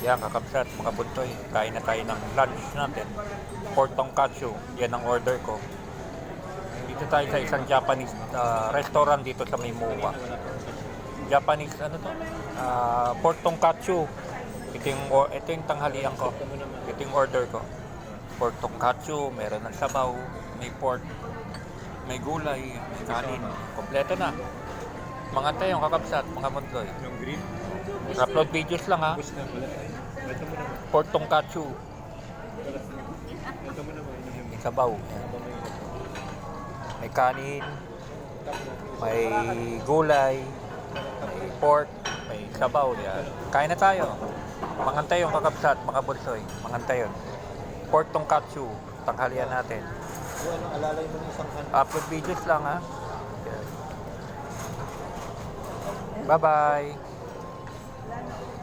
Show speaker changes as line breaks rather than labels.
Yan, kakabsat, mga buntoy. Kain na tayo ng lunch natin. Pork tonkatsu. Yan ang order ko. Dito tayo sa isang Japanese ah, restaurant dito sa Mimowa. Japanese, ano to? Ah, pork tonkatsu. Ito yung, ito yung tanghalian ko. Ito yung order ko. Pork tonkatsu, meron ng sabaw, may pork, may gulay, may kanin. Kompleto na. Mga tayo, kakabsat, mga buntoy.
Yung green.
Upload videos lang ha.
Yung
May sabaw. May kanin. May gulay. May pork. May sabaw. Yan. Kain na tayo. Mangantay yung kakapsat, mga bulsoy. Mangantay yun. Pork tonkatsu. Tanghalian natin.
Alalay mo ng isang.
Upload videos lang ha. Bye-bye. that's